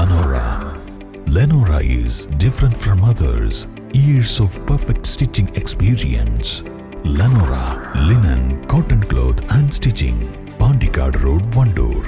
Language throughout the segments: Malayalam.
Lenora. Lenora is different from others. Years of perfect stitching experience. Lenora linen, cotton cloth and stitching. Pandikad Road, Vandoor.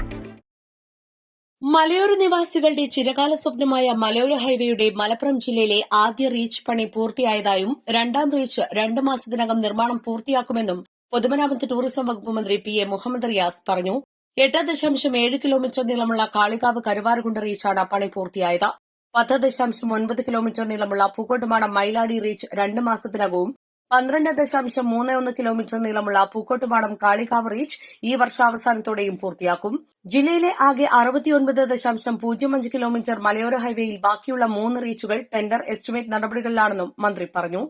മലയോര നിവാസികളുടെ ചിരകാല സ്വപ്നമായ മലയോര ഹൈവേയുടെ മലപ്പുറം ജില്ലയിലെ ആദ്യ റീച്ച് പണി പൂർത്തിയായതായും രണ്ടാം റീച്ച് രണ്ട് മാസത്തിനകം നിർമ്മാണം പൂർത്തിയാക്കുമെന്നും പൊതുമരാമത്ത് ടൂറിസം വകുപ്പ് മന്ത്രി പി എ മുഹമ്മദ് റിയാസ് പറഞ്ഞു എട്ട് ദശാംശം ഏഴ് കിലോമീറ്റർ നീളമുള്ള കാളികാവ് കരുവാരകുണ്ട് റീച്ചാണ് പണി പൂർത്തിയായത്. പത്ത് ദശാംശം ഒൻപത് കിലോമീറ്റർ നീളമുള്ള പൂക്കോട്ടുമാടം മൈലാടി റീച്ച് രണ്ട് മാസത്തിനകവും പന്ത്രണ്ട് ദശാംശം മൂന്ന് ഒന്ന് കിലോമീറ്റർ നീളമുള്ള പൂക്കോട്ടുപാടം കാളികാവ് റീച്ച് ഈ വർഷാവസാനത്തോടെയും പൂർത്തിയാക്കും. ജില്ലയിലെ ആകെ അറുപത്തിയൊൻപത് ദശാംശം പൂജ്യം അഞ്ച് കിലോമീറ്റർ മലയോര ഹൈവേയിൽ ബാക്കിയുള്ള മൂന്ന് റീച്ചുകൾ ടെൻഡർ എസ്റ്റിമേറ്റ് നടപടികളിലാണെന്നും മന്ത്രി പറഞ്ഞു.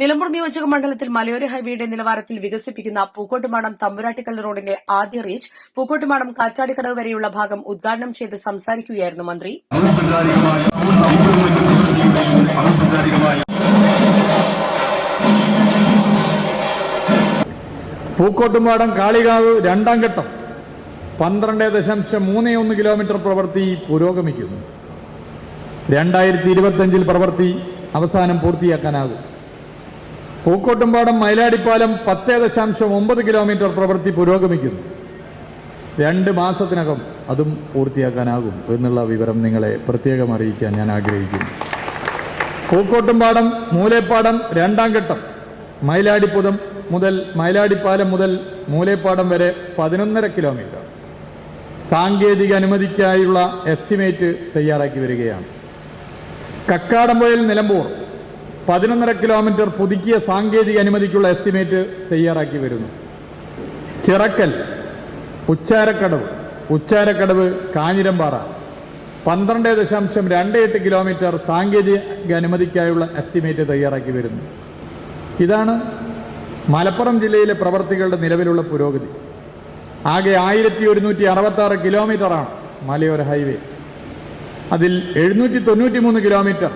നിലമ്പൂർ നിയോജക മണ്ഡലത്തിൽ മലയോര ഹൈവേയുടെ നിലവാരത്തിൽ വികസിപ്പിക്കുന്ന പൂക്കോട്ടുമാടം തമ്പുരാട്ടിക്കൽ റോഡിന്റെ ആദ്യ റീച്ച് പൂക്കോട്ടുമാടം കാറ്റാടിക്കടവ് വരെയുള്ള ഭാഗം ഉദ്ഘാടനം ചെയ്ത് സംസാരിക്കുകയായിരുന്നു മന്ത്രി. പൂക്കോട്ടുംപാടം കാളികാവ് രണ്ടാം ഘട്ടം പന്ത്രണ്ട് ദശാംശം മൂന്ന് ഒന്ന് കിലോമീറ്റർ പ്രവൃത്തി പുരോഗമിക്കുന്നു. രണ്ടായിരത്തി ഇരുപത്തഞ്ചിൽ പ്രവൃത്തി അവസാനം പൂർത്തിയാക്കാനാകും. പൂക്കോട്ടുംപാടം മയിലാടിപ്പാലം പത്ത് ദശാംശം ഒമ്പത് കിലോമീറ്റർ പ്രവൃത്തി പുരോഗമിക്കുന്നു. രണ്ട് മാസത്തിനകം അതും പൂർത്തിയാക്കാനാകും എന്നുള്ള വിവരം നിങ്ങളെ പ്രത്യേകം അറിയിക്കാൻ ഞാൻ ആഗ്രഹിക്കുന്നു. പൂക്കോട്ടുംപാടം മൂലേപ്പാടം രണ്ടാം ഘട്ടം മയിലാടിപ്പുതം മുതൽ മയിലാടിപ്പാലം മുതൽ മൂലേപ്പാടം വരെ പതിനൊന്നര കിലോമീറ്റർ സാങ്കേതിക അനുമതിക്കായുള്ള എസ്റ്റിമേറ്റ് തയ്യാറാക്കി വരികയാണ്. കക്കാടംപുഴയിൽ നിലമ്പൂർ പതിനൊന്നര കിലോമീറ്റർ പുതുക്കിയ സാങ്കേതിക അനുമതിക്കുള്ള എസ്റ്റിമേറ്റ് തയ്യാറാക്കി വരുന്നു. ചിറക്കൽ ഉച്ചാരക്കടവ് ഉച്ചാരക്കടവ് കാഞ്ഞിരമ്പാറ പന്ത്രണ്ട് ദശാംശം രണ്ട് എട്ട് കിലോമീറ്റർ സാങ്കേതിക അനുമതിക്കായുള്ള എസ്റ്റിമേറ്റ് തയ്യാറാക്കി വരുന്നു. ഇതാണ് മലപ്പുറം ജില്ലയിലെ പ്രവർത്തികളുടെ നിലവിലുള്ള പുരോഗതി. ആകെ ആയിരത്തി ഒരുന്നൂറ്റി അറുപത്തി ആറ് കിലോമീറ്ററാണ് മലയോര ഹൈവേ. അതിൽ എഴുന്നൂറ്റി തൊണ്ണൂറ്റി മൂന്ന് കിലോമീറ്റർ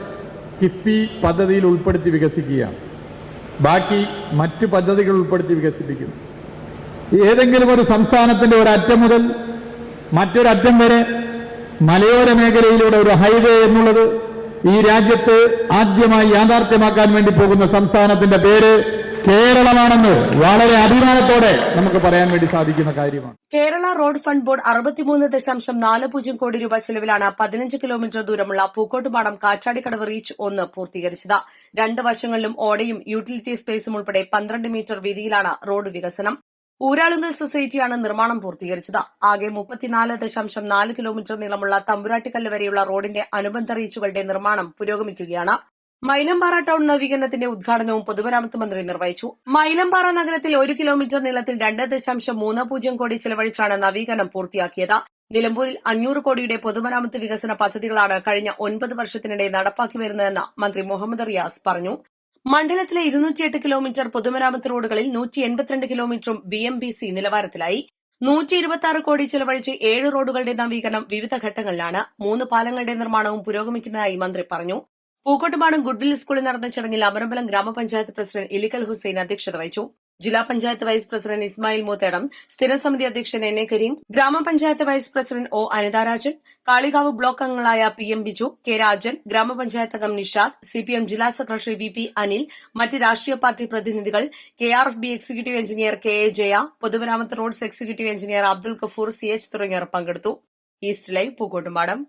കിഫ്ബി പദ്ധതിയിൽ ഉൾപ്പെടുത്തി വികസിക്കുകയാണ്. ബാക്കി മറ്റു പദ്ധതികൾ ഉൾപ്പെടുത്തി വികസിപ്പിക്കുന്നു. ഏതെങ്കിലും ഒരു സംസ്ഥാനത്തിന്റെ ഒരറ്റം മുതൽ മറ്റൊരറ്റം വരെ മലയോര മേഖലയിലൂടെ ഒരു ഹൈവേ എന്നുള്ളത് ഈ രാജ്യത്ത് ആദ്യമായി യാഥാർത്ഥ്യമാക്കാൻ വേണ്ടി പോകുന്ന സംസ്ഥാനത്തിന്റെ പേര് കേരളമാണെന്ന് വളരെ അഭിമാനത്തോടെ നമുക്ക് പറയാൻ വേണ്ടി സാധിക്കുന്ന കാര്യമാണ്. കേരള റോഡ് ഫണ്ട് ബോർഡ് അറുപത്തിമൂന്ന് ദശാംശം നാല് പൂജ്യം കോടി രൂപ ചെലവിലാണ് പതിനഞ്ച് കിലോമീറ്റർ ദൂരമുള്ള പൂക്കോട്ടുപാടം കാറ്റാടിക്കടവ് റീച്ച് ഒന്ന് പൂർത്തീകരിച്ചത്. രണ്ട് വശങ്ങളിലും ഓടയും യൂട്ടിലിറ്റി സ്പേസും ഉൾപ്പെടെ പന്ത്രണ്ട് മീറ്റർ വീതിയിലാണ് റോഡ് വികസനം. ഊരാളുങ്കൽ സൊസൈറ്റിയാണ് നിർമ്മാണം പൂർത്തീകരിച്ചത്. ആകെ മുപ്പത്തിനാല് ദശാംശം നാല് കിലോമീറ്റർ നീളമുള്ള തമ്പുരാട്ടിക്കല്ല് വരെയുള്ള റോഡിന്റെ അനുബന്ധ റീച്ചുകളുടെ നിർമ്മാണം പുരോഗമിക്കുകയാണ്. മൈലമ്പാറ ടൌൺ നവീകരണത്തിന്റെ ഉദ്ഘാടനവും പൊതുമരാമത്ത് മന്ത്രി നിർവഹിച്ചു. മൈലമ്പാറ നഗരത്തിൽ ഒരു കിലോമീറ്റർ നീളത്തിൽ രണ്ട് ദശാംശം മൂന്ന് പൂജ്യം കോടി ചെലവഴിച്ചാണ് നവീകരണം പൂർത്തിയാക്കിയത്. നിലമ്പൂരിൽ അഞ്ഞൂറ് കോടിയുടെ പൊതുമരാമത്ത് വികസന പദ്ധതികളാണ് കഴിഞ്ഞ ഒൻപത് വർഷത്തിനിടെ നടപ്പാക്കി വരുന്നതെന്ന് മന്ത്രി മുഹമ്മദ് റിയാസ് പറഞ്ഞു. മണ്ഡലത്തിലെ ഇരുന്നൂറ്റിയെട്ട് കിലോമീറ്റർ പൊതുമരാമത്ത് റോഡുകളിൽ നൂറ്റി എൺപത്തിരണ്ട് കിലോമീറ്ററും ബി എം ബി സി നിലവാരത്തിലായി. നൂറ്റി ഇരുപത്തി ആറ് കോടി ചെലവഴിച്ച് ഏഴ് റോഡുകളുടെ നവീകരണം വിവിധ ഘട്ടങ്ങളിലാണ്. മൂന്ന് പാലങ്ങളുടെ നിർമ്മാണവും പുരോഗമിക്കുന്നതായി മന്ത്രി പറഞ്ഞു. പൂക്കോട്ടുപാടം ഗുഡ്വിൽ സ്കൂളിൽ നടന്ന ചടങ്ങിൽ അമരമ്പലം ഗ്രാമപഞ്ചായത്ത് പ്രസിഡന്റ് ഇലിക്കൽ ഹുസൈൻ അധ്യക്ഷത വഹിച്ചു. ജില്ലാ പഞ്ചായത്ത് വൈസ് പ്രസിഡന്റ് ഇസ്മായിൽ മൂത്തേടം സ്ഥിരസമിതി അധ്യക്ഷൻ എൻ എ കരീം ഗ്രാമപഞ്ചായത്ത് vice president O Anitharajan Kalikavu block അംഗങ്ങളായ P M Biju K Rajan ഗ്രാമപഞ്ചായത്ത് അംഗം നിഷാദ് എം ജില്ലാ സെക്രട്ടറി വി പി അനിൽ മറ്റ് രാഷ്ട്രീയ പാർട്ടി പ്രതിനിധികൾ K R F B executive engineer K A Jaya പൊതുമരാമത്ത് roads executive engineer Abdul Gafoor C H തുടങ്ങിയവർ പങ്കെടുത്തു. East Live Pookkottumpadam.